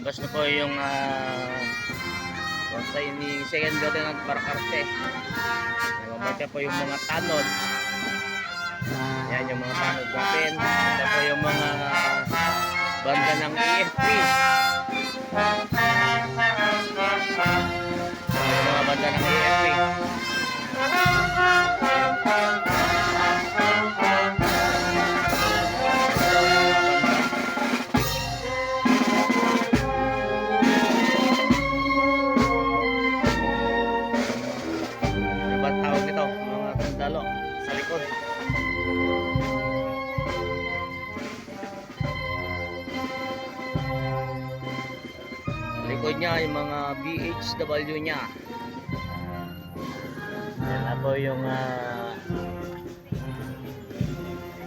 Labas na po yung uh, bonsai ni Second Lieutenant Barcarte. Nagmamata po yung mga tanod. Yan yung mga tanod natin. Ito po yung mga banda ng EFP. Yung mga banda ng EFP. Sa likod. Sa likod niya yung mga BHW niya. Yan na po yung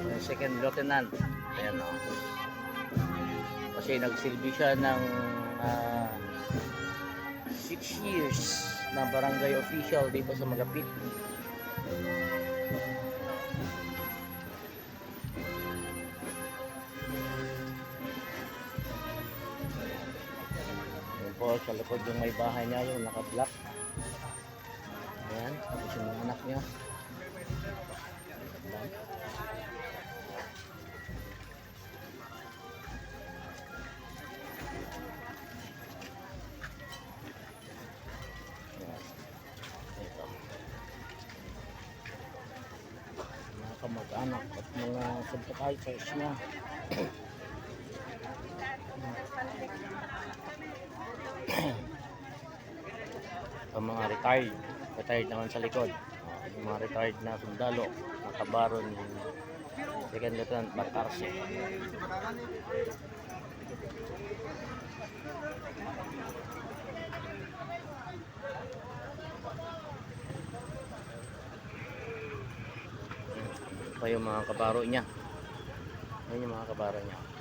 yung second lieutenant. Ayan o. Kasi nagsilbi siya ng 6 years na barangay official dito sa Magapit. Po, sa likod yung may bahay niya, yung naka-block. Ayan, tapos yung mga anak niya. Ayan. Kamag-anak at mga sympathizers niya. Mga retired. Retired naman sa likod. Ah, yung mga retired na sundalo nakabaro ni Second Lieutenant Batarse pa yung mga kabaro niya. Ayun yung mga kabaro niya